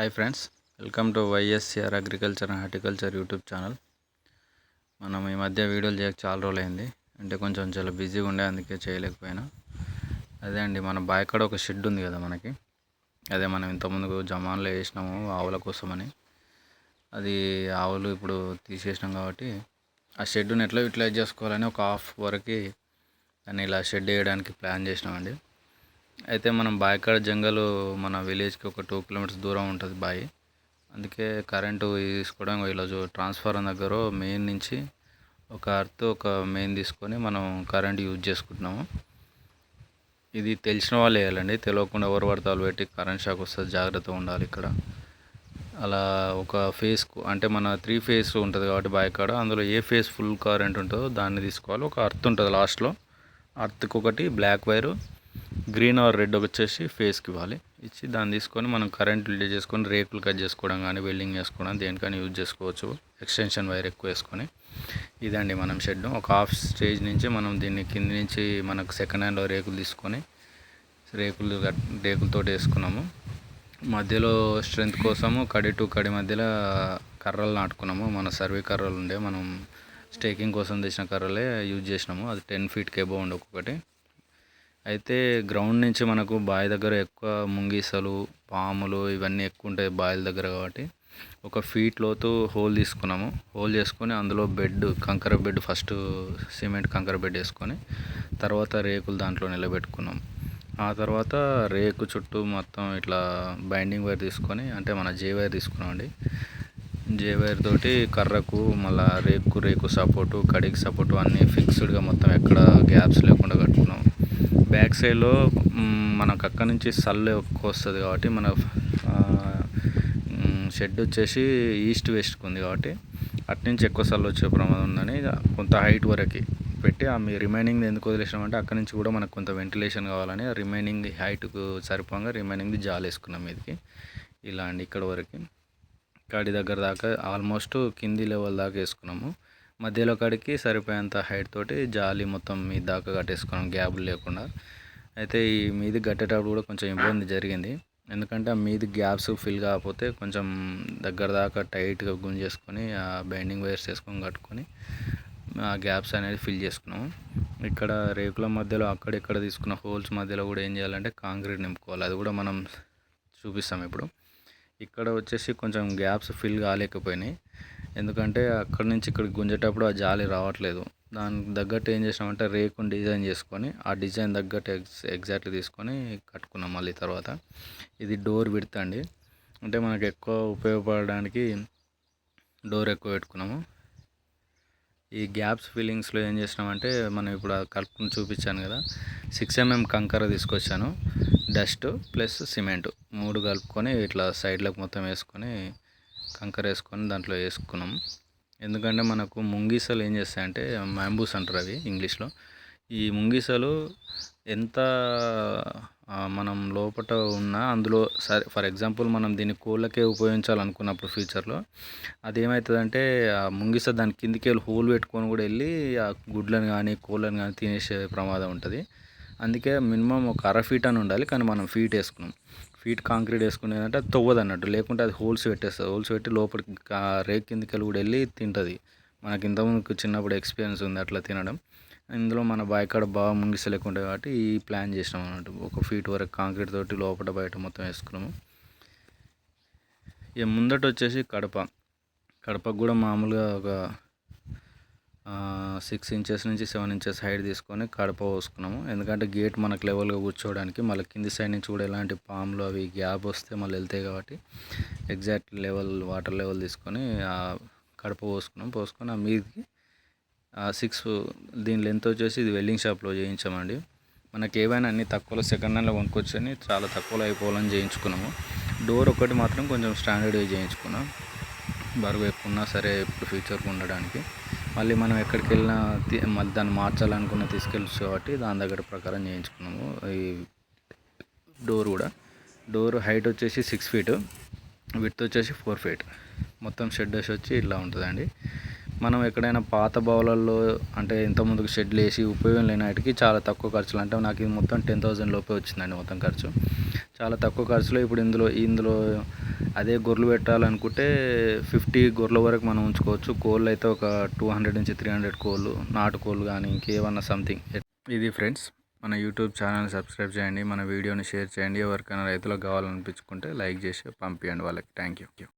Hi friends welcome to YSR agriculture and horticulture YouTube channel మనం ఈ మధ్య వీడియోలు చేయక చాలా రోజులు అయింది. అంటే కొంచెం చాలా బిజీగా ఉండే అందుకే చేయలేకపోయినా. అదే అండి మన బాయ్ ఒక షెడ్ ఉంది కదా మనకి. అదే మనం ఇంతకుముందు జమాన్లో వేసినాము ఆవుల కోసమని. అది ఆవులు ఇప్పుడు తీసేసినాం కాబట్టి ఆ షెడ్ని ఎట్లా యూటిలైజ్ చేసుకోవాలని ఒక హాఫ్ వరకు దాన్ని ఇలా షెడ్ వేయడానికి ప్లాన్ చేసినామండి. అయితే మనం బాయికాడ జంగల్ మన విలేజ్కి ఒక టూ కిలోమీటర్స్ దూరం ఉంటుంది బాయి. అందుకే కరెంటు తీసుకోవడం ఈరోజు ట్రాన్స్ఫార్మర్ దగ్గర మెయిన్ నుంచి ఒక అర్త్ ఒక మెయిన్ తీసుకొని మనం కరెంట్ యూజ్ చేసుకుంటున్నాము. ఇది తెలిసిన వాళ్ళు వేయాలండి. తెలియకుండా ఎవరు పడతాలు పెట్టి కరెంట్ షాక్ వస్తుంది. జాగ్రత్తగా ఉండాలి ఇక్కడ. అలా ఒక ఫేస్కు అంటే మన త్రీ ఫేస్ ఉంటుంది కాబట్టి బైక్ కాడ అందులో ఏ ఫేస్ ఫుల్ కరెంట్ ఉంటుందో దాన్ని తీసుకోవాలి. ఒక అర్త్ ఉంటుంది లాస్ట్లో. అర్త్కి ఒకటి black wire. Green or red వచ్చేసి ఫేస్కి ఇవ్వాలి. ఇచ్చి దాన్ని తీసుకొని మనం కరెంట్ రిలీజ్ చేసుకొని రేకులు కట్ చేసుకోవడం కానీ వెల్డింగ్ చేసుకోవడం దేనికైనా యూజ్ చేసుకోవచ్చు. ఎక్స్టెన్షన్ వైర్ ఎక్కువ వేసుకొని. ఇదండి మనం షెడ్ ఒక హాఫ్ స్టేజ్ నుంచి మనం దీన్ని కింద నుంచి మనకు సెకండ్ హ్యాండ్లో రేకులు తీసుకొని రేకులు రేకులతో వేసుకున్నాము. మధ్యలో స్ట్రెంత్ కోసము కడి టు కడి మధ్యలో కర్రలు నాటుకున్నాము. మన సర్వే కర్రలు ఉండే. మనం స్టేకింగ్ కోసం తెచ్చిన కర్రలే యూజ్ చేసినాము. అది టెన్ ఫీట్కి ఎబో ఉండే ఒక్కొక్కటి. అయితే గ్రౌండ్ నుంచి మనకు బావి దగ్గర ఎక్కువ ముంగీసలు పాములు ఇవన్నీ ఎక్కువ ఉంటాయి బావిల దగ్గర కాబట్టి ఒక ఫీట్ లోతు హోల్ తీసుకున్నాము. హోల్ చేసుకొని అందులో బెడ్ కంకర బెడ్ ఫస్ట్ సిమెంట్ కంకర బెడ్ వేసుకొని తర్వాత రేకులు దాంట్లో నిలబెట్టుకున్నాం ఆ తర్వాత రేకు చుట్టూ మొత్తం ఇట్లా బైండింగ్ వైర్ తీసుకొని అంటే మన జే వైర్ తీసుకున్నామండి. జే వైర్ తోటి కర్రకు మళ్ళీ రేకు రేకు సపోర్టు కడికి సపోర్టు అన్నీ ఫిక్స్డ్గా మొత్తం ఎక్కడ గ్యాప్స్ లేకుండా కట్టుకున్నాం బ్యాక్ సైడ్లో మనకు అక్కడ నుంచి సల్లు ఎక్కువ వస్తుంది కాబట్టి మన షెడ్ వచ్చేసి ఈస్ట్ వెస్ట్కి ఉంది కాబట్టి అటు నుంచి ఎక్కువ సల్లు వచ్చే ప్రమాదం ఉందని కొంత హైట్ వరకు పెట్టి ఆ మీ రిమైనింగ్ ఎందుకు వదిలేసినామంటే అక్కడ నుంచి కూడా మనకు కొంత వెంటిలేషన్ కావాలని రిమైనింగ్ హైట్కు సరిపోగా రిమైనింగ్ జాల్ వేసుకున్నాం మీదకి. ఇలా అండి ఇక్కడ వరకు. కాడి దగ్గర దాకా ఆల్మోస్ట్ కింది లెవెల్ దాకా వేసుకున్నాము. మధ్యలో కాడికి సరిపోయేంత హైట్ తోటి జాలి మొత్తం మీద దాకా కట్టేసుకున్నాం గ్యాప్లు లేకుండా. అయితే ఈ మీది కట్టేటప్పుడు కూడా కొంచెం ఇబ్బంది జరిగింది. ఎందుకంటే ఆ మీది గ్యాప్స్ ఫిల్ కాకపోతే కొంచెం దగ్గర దాకా టైట్గా గుంజేసుకొని ఆ బైండింగ్ వైర్స్ వేసుకొని కట్టుకొని ఆ గ్యాప్స్ అనేది ఫిల్ చేసుకున్నాము. ఇక్కడ రేకుల మధ్యలో అక్కడిక్కడ తీసుకున్న హోల్స్ మధ్యలో కూడా ఏం చేయాలంటే కాంక్రీట్ నింపుకోవాలి. అది కూడా మనం చూపిస్తాం ఇప్పుడు. ఇక్కడ వచ్చేసి కొంచెం గ్యాప్స్ ఫిల్ కాలేకపోయినాయి. ఎందుకంటే అక్కడి నుంచి ఇక్కడికి గుంజేటప్పుడు ఆ జాలి రావట్లేదు. దానికి తగ్గట్టు ఏం చేసామంటే రేకుని డిజైన్ చేసుకొని ఆ డిజైన్ తగ్గట్టు ఎగ్స్ ఎగ్జాక్ట్లీ తీసుకొని కట్టుకున్నాం మళ్ళీ తర్వాత. ఇది డోర్ విడతండి అంటే మనకు ఎక్కువ ఉపయోగపడడానికి డోర్ ఎక్కువ పెట్టుకున్నాము. ఈ గ్యాప్స్ ఫీలింగ్స్లో ఏం చేసినామంటే మనం ఇప్పుడు కలుపుకుని చూపించాను కదా సిక్స్ ఎంఎం కంకర తీసుకొచ్చాను. Dust plus cement. మూడు కలుపుకొని ఇట్లా సైడ్లకు మొత్తం వేసుకొని కంకర వేసుకొని దాంట్లో వేసుకున్నాం. ఎందుకంటే మనకు ముంగీసలు ఏం చేస్తాయంటే మ్యాంబూస్ అంటారు అవి ఇంగ్లీష్లో. ఈ ముంగీసలు ఎంత మనం లోపల ఉన్నా అందులో సరే ఫర్ ఎగ్జాంపుల్ మనం దీన్ని కోళ్ళకే ఉపయోగించాలనుకున్నప్పుడు ఫ్యూచర్లో అది ఏమవుతుందంటే ఆ ముంగిస దాని కిందికి వెళ్ళి హోల్ పెట్టుకొని కూడా వెళ్ళి ఆ గుడ్లను కానీ కోళ్ళను కానీ తినేసే ప్రమాదం ఉంటుంది. అందుకే మినిమం ఒక అర ఫీట్ అని ఉండాలి కానీ మనం ఫీట్ వేసుకున్నాం. ఫీట్ కాంక్రీట్ వేసుకునేదంటే అది తవ్వదు అన్నట్టు లేకుంటే అది హోల్స్ పెట్టేస్తుంది. హోల్స్ పెట్టి లోపలికి రేక్ కిందకి కూడా వెళ్ళి తింటుంది. మనకి ఇంతకుముందు చిన్నప్పుడు ఎక్స్పీరియన్స్ ఉంది అట్లా తినడం. ఇందులో మన బాయికాడ బాగా ముంగిసలేకుంటాయి కాబట్టి ఈ ప్లాన్ చేసినాం అన్నట్టు. ఒక ఫీట్ వరకు కాంక్రీట్ తోటి లోపల బయట మొత్తం వేసుకున్నాము. ఇక ముందట వచ్చేసి కడప. కడపకు కూడా మామూలుగా ఒక సిక్స్ ఇంచెస్ నుంచి సెవెన్ ఇంచెస్ హైట్ తీసుకొని కడప పోసుకున్నాము. ఎందుకంటే గేట్ మనకు లెవెల్గా కూర్చోవడానికి మళ్ళీ కింది సైడ్ నుంచి కూడా ఎలాంటి పాములు అవి గ్యాప్ వస్తే మళ్ళీ వెళ్తాయి కాబట్టి ఎగ్జాక్ట్ లెవెల్ వాటర్ లెవెల్ తీసుకొని కడప పోసుకున్నాం. పోసుకొని ఆ మీదకి సిక్స్ దీని లెంత్ వచ్చేసి ఇది వెల్డింగ్ షాప్లో చేయించామండి. మనకి ఏవైనా అన్ని తక్కువలో సెకండ్ హ్యాండ్లో కొనుక్కొచ్చని చాలా తక్కువలో అయిపోవాలని చేయించుకున్నాము. డోర్ ఒకటి మాత్రం కొంచెం స్టాండర్డ్గా చేయించుకున్నాం. బరువు ఎక్కువ ఉన్నా సరే ఇప్పుడు ఫ్యూచర్కి ఉండడానికి. మళ్ళీ మనం ఎక్కడికి వెళ్ళినా దాన్ని మార్చాలనుకున్న తీసుకెళ్ళచ్చు కాబట్టి దాని దగ్గర ప్రకారం చేయించుకున్నాము. ఈ డోర్ కూడా. డోర్ హైట్ వచ్చేసి సిక్స్ ఫీట్ విత్ వచ్చేసి ఫోర్ ఫీట్. మొత్తం షెడ్ వచ్చి ఇట్లా ఉంటుందండి. మనం ఎక్కడైనా పాత బావులలో అంటే ఇంత ముందుకు షెడ్లు వేసి ఉపయోగం లేని వాటికి చాలా తక్కువ ఖర్చులు. అంటే నాకు ఇది మొత్తం టెన్ థౌసండ్ లోపే వచ్చిందండి మొత్తం ఖర్చు. చాలా తక్కువ ఖర్చులో ఇప్పుడు ఇందులో ఇందులో అదే గొర్రెలు పెట్టాలనుకుంటే ఫిఫ్టీ గొర్రెల వరకు మనం ఉంచుకోవచ్చు. కోళ్ళు అయితే ఒక టూ హండ్రెడ్ నుంచి త్రీ హండ్రెడ్ కోళ్ళు నాటు కోళ్ళు కానీ ఇంకేమన్నా సంథింగ్. ఇది ఫ్రెండ్స్ మన యూట్యూబ్ ఛానల్ సబ్స్క్రైబ్ చేయండి మన వీడియోని షేర్ చేయండి. ఎవరికైనా రైతులకు కావాలనిపించుకుంటే లైక్ చేసి పంపించండి వాళ్ళకి. Thank you.